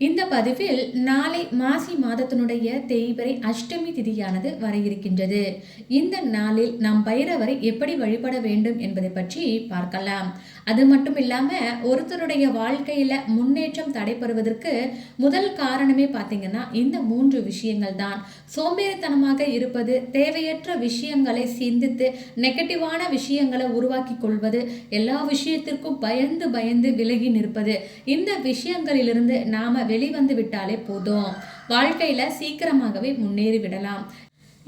இந்த பதிவில் நாளை மாசி மாதத்தினுடைய தேய்பிரை அஷ்டமி திதியானது வர இருக்கின்றது. இந்த நாளில் நாம் பைரவரை எப்படி வழிபட வேண்டும் என்பதை பற்றி பார்க்கலாம். அது மட்டும் இல்லாம ஒருத்தருடைய வாழ்க்கையில முன்னேற்றம் தடைபெறுவதற்கு முதல் காரணமே பார்த்தீங்கன்னா இந்த மூன்று விஷயங்கள் தான் சோம்பேறித்தனமாக இருப்பது தேவையற்ற விஷயங்களை சிந்தித்து நெகட்டிவான விஷயங்களை உருவாக்கி கொள்வது எல்லா விஷயத்திற்கும் பயந்து பயந்து விலகி நிற்பது இந்த விஷயங்களிலிருந்து நாம வெளிவந்து விட்டாலே போதும். வாழ்க்கையில சீக்கிரமாகவே முன்னேறி விடலாம்.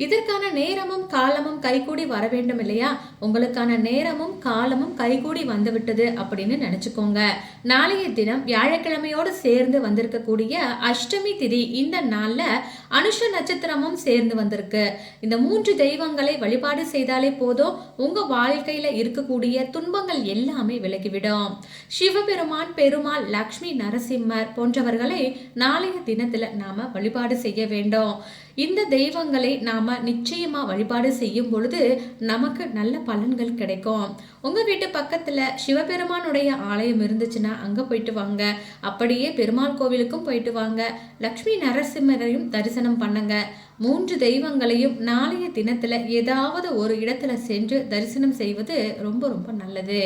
இதற்கான நேரமும் காலமும் கைகூடி வர வேண்டும் இல்லையா? உங்களுக்கான நேரமும் காலமும் கைகூடி வந்துவிட்டது அப்படின்னு நினச்சிக்கோங்க. நாளைய தினம் வியாழக்கிழமையோடு சேர்ந்து வந்திருக்கக்கூடிய அஷ்டமி திதி இந்த நாளில் அனுஷ நட்சத்திரமும் சேர்ந்து வந்திருக்கு. இந்த மூன்று தெய்வங்களை வழிபாடு செய்தாலே போதும். உங்கள் வாழ்க்கையில் இருக்கக்கூடிய துன்பங்கள் எல்லாமே விலகிவிடும். சிவபெருமான் பெருமாள் லக்ஷ்மி நரசிம்மர் போன்றவர்களை நாளைய தினத்தில் நாம் வழிபாடு செய்ய வேண்டும். இந்த தெய்வங்களை நாம நிச்சயமா வழிபாடு செய்யும் பொழுது நமக்கு நல்ல பலன்கள் கிடைக்கும். உங்க வீட்டு பக்கத்துல சிவபெருமானுடைய ஆலயம் இருந்துச்சுன்னா அங்க போயிட்டு வாங்க. அப்படியே பெருமாள் கோவிலுக்கும் போயிட்டு வாங்க. லக்ஷ்மி நரசிம்மரையும் தரிசனம் பண்ணுங்க. மூன்று தெய்வங்களையும் நாளைய தினத்துல ஏதாவது ஒரு இடத்துல சென்று தரிசனம் செய்வது ரொம்ப ரொம்ப நல்லது.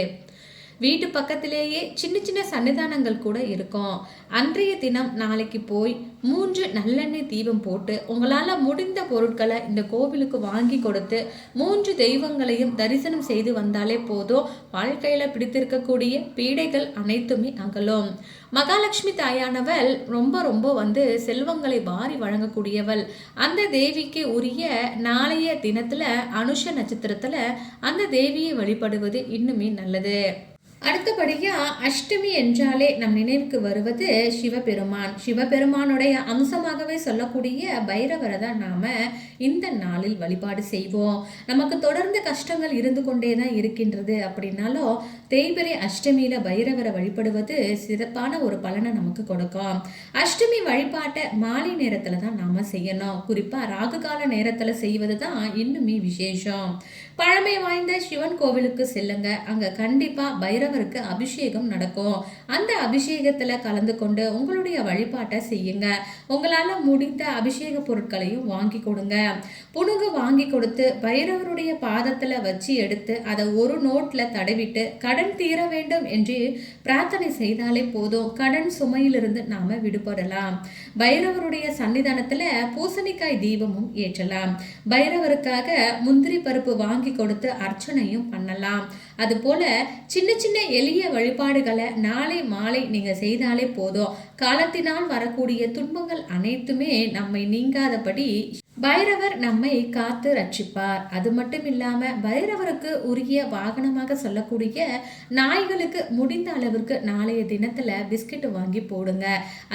வீட்டு பக்கத்திலேயே சின்ன சின்ன சன்னிதானங்கள் கூட இருக்கும். அன்றைய தினம் நாளைக்கு போய் மூன்று நல்லெண்ணெய் தீபம் போட்டு உங்களால் முடிந்த பொருட்களை இந்த கோவிலுக்கு வாங்கி கொடுத்து மூன்று தெய்வங்களையும் தரிசனம் செய்து வந்தாலே போதும். வாழ்க்கையில் பிடித்திருக்கக்கூடிய பீடைகள் அனைத்துமே அகலும். மகாலட்சுமி தாயானவள் ரொம்ப ரொம்ப வந்து செல்வங்களை வாரி வழங்கக்கூடியவள். அந்த தேவிக்கு உரிய நாளைய தினத்தில் அனுஷ நட்சத்திரத்தில் அந்த தேவியை வழிபடுவது இன்னுமே நல்லது. அடுத்தபடியாக அஷ்டமி என்றாலே நம் நினைவுக்கு வருவது சிவபெருமான். சிவபெருமானுடைய அம்சமாகவே சொல்லக்கூடிய பைரவரை தான் நாம் இந்த நாளில் வழிபாடு செய்வோம். நமக்கு தொடர்ந்து கஷ்டங்கள் இருந்து கொண்டே தான் இருக்கின்றது அப்படின்னாலும் தேய்பிரை அஷ்டமியில் பைரவரை வழிபடுவது சிறப்பான ஒரு பலனை நமக்கு கொடுக்கும். அஷ்டமி வழிபாட்டை மாலை நேரத்தில் தான் நாம் செய்யணும். குறிப்பாக ராகு கால செய்வது தான் இன்னுமே விசேஷம். பழமை வாய்ந்த சிவன் கோவிலுக்கு செல்லுங்க. அங்கே கண்டிப்பாக பைரவ பைரவருக்கு அபிஷேகம் நடக்கும். அந்த அபிஷேகத்துல கலந்து கொண்டு உங்களுடைய வழிபாட்டை செய்யுங்க. உங்களால முடிந்த அபிஷேக பொருட்களையும் வாங்கி கொடுங்க. புனுகு வாங்கி கொடுத்து பைரவருடைய பாதத்துல வச்சு எடுத்து அதை ஒரு நோட்ல தடவிட்டு கடன் தீர வேண்டும் என்று பிரார்த்தனை செய்தாலே போதும். கடன் சுமையிலிருந்து நாம விடுபடலாம். பைரவருடைய சன்னிதானத்துல பூசணிக்காய் தீபமும் ஏற்றலாம். பைரவருக்காக முந்திரி பருப்பு வாங்கி கொடுத்து அர்ச்சனையும் பண்ணலாம். அதுபோல சின்ன சின்ன எளிய வழிபாடுகளை நாளை மாலை நீங்கள் செய்தாலே போதும். காலத்தினால் வரக்கூடிய துன்பங்கள் அனைத்துமே நம்மை நீங்காதபடி பைரவர் நம்மை காத்து ரட்சிப்பார். அது மட்டும் இல்லாம பைரவருக்கு உரிய வாகனமாக சொல்லக்கூடிய நாய்களுக்கு முடிந்த அளவிற்கு நாளைய தினத்துல பிஸ்கட் வாங்கி போடுங்க.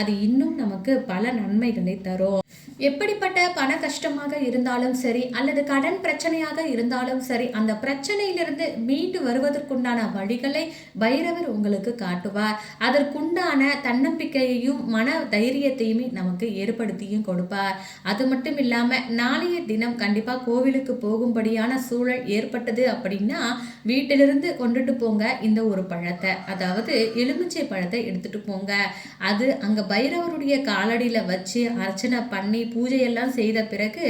அது இன்னும் நமக்கு பல நன்மைகளை தரும். எப்படிப்பட்ட பண கஷ்டமாக இருந்தாலும் சரி அல்லது கடன் பிரச்சனையாக இருந்தாலும் சரி அந்த பிரச்சனையிலிருந்து மீண்டு வருவதற்குண்டான வழிகளை பைரவர் உங்களுக்கு காட்டுவார். அதற்குண்டான தன்னம்பிக்கையையும் மன தைரியத்தையுமே நமக்கு ஏற்படுத்தியும் கொடுப்பார். அது மட்டும் இல்லாம நாளைய தினம் கண்டிப்பா கோவிலுக்கு போகும்படியான சூழல் ஏற்பட்டது அப்படின்னா வீட்டிலிருந்து கொண்டுட்டு போங்க இந்த ஒரு பழத்தை. அதாவது எலுமிச்சை பழத்தை எடுத்துட்டு போங்க. அது அங்க பைரவருடைய காலடியில வச்சு அர்ச்சனை பண்ணி பூஜையெல்லாம் செய்த பிறகு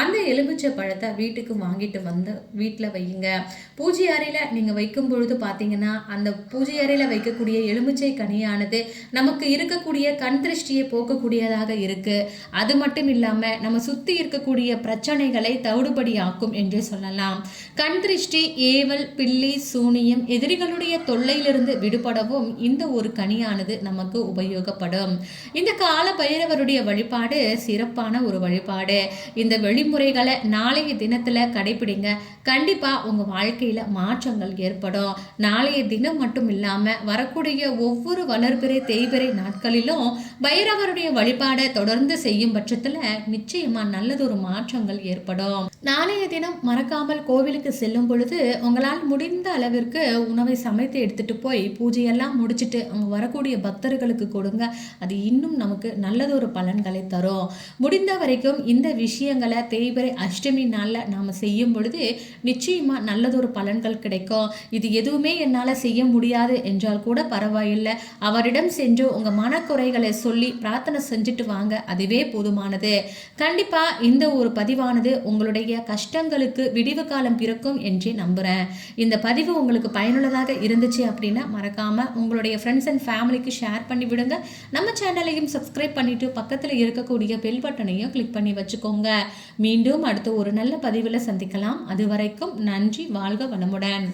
அந்த எலுமிச்சை பழத்தை வீட்டுக்கு வாங்கிட்டு வந்து வீட்டில் வையுங்க. பூஜை அறையில் நீங்கள் வைக்கும் பொழுது பார்த்தீங்கன்னா அந்த பூஜை அறையில் வைக்கக்கூடிய எலுமிச்சை கனியானது நமக்கு இருக்கக்கூடிய கண் திருஷ்டியை போக்கக்கூடியதாக இருக்குது அது மட்டும் இல்லாமல் நம்ம சுற்றி இருக்கக்கூடிய பிரச்சனைகளை தவிடுபடியாக்கும் என்று சொல்லலாம். கண் திருஷ்டி ஏவல் பில்லி சூனியம் எதிரிகளுடைய தொல்லையிலிருந்து விடுபடவும் இந்த ஒரு கனியானது நமக்கு உபயோகப்படும். இந்த கால பைரவருடைய வழிபாடு சிறப்பான ஒரு வழிபாடு. இந்த வழிமுறைகளை நாளைய தினத்தில் கடைபிடிங்க. கண்டிப்பாக உங்கள் வாழ்க்கையில் மாற்றங்கள் ஏற்படும். நாளைய தினம் மட்டும் இல்லாமல் வரக்கூடிய ஒவ்வொரு வளர்பிறை தேய்பிறை நாட்களிலும் பைரவருடைய வழிபாடை தொடர்ந்து செய்யும் பட்சத்துல நிச்சயமா நல்லதொரு மாற்றங்கள் ஏற்படும். நாளைய தினம் மறக்காமல் கோவிலுக்கு செல்லும் பொழுது உங்களால் முடிந்த அளவிற்கு உணவை சமைத்து எடுத்துட்டு போய் பூஜையெல்லாம் முடிச்சிட்டு அங்க வரக்கூடிய பக்தர்களுக்கு கொடுங்க. அது இன்னும் நமக்கு நல்லதொரு பலன்களை தரும். முடிந்த வரைக்கும் இந்த விஷயங்களை தேய்பிரை அஷ்டமி நாளில் நாம் செய்யும் பொழுது நிச்சயமா நல்லதொரு பலன்கள் கிடைக்கும். இது எதுவுமே என்னால் செய்ய முடியாது என்றால் கூட பரவாயில்லை. அவரிடம் சென்று உங்கள் மனக்குறைகளை சொல்லி பிரார்த்தனை செஞ்சுட்டு வாங்க. அதுவே போதுமானது. கண்டிப்பாக இந்த ஒரு பதிவானது உங்களுடைய கஷ்டங்களுக்கு விடிவு காலம் பிறக்கும் என்றே நம்புகிறேன் இந்த பதிவு உங்களுக்கு பயனுள்ளதாக இருந்துச்சு அப்படின்னா மறக்காமல் உங்களுடைய ஃப்ரெண்ட்ஸ் அண்ட் ஃபேமிலிக்கு ஷேர் பண்ணி விடுங்க. நம்ம சேனலையும் சப்ஸ்கிரைப் பண்ணிட்டு பக்கத்தில் இருக்கக்கூடிய பெல் பட்டனையும் கிளிக் பண்ணி வச்சுக்கோங்க. மீண்டும் அடுத்த ஒரு நல்ல பதிவில் சந்திக்கலாம். அது வரைக்கும் நன்றி வாழ்க வளமுடன்.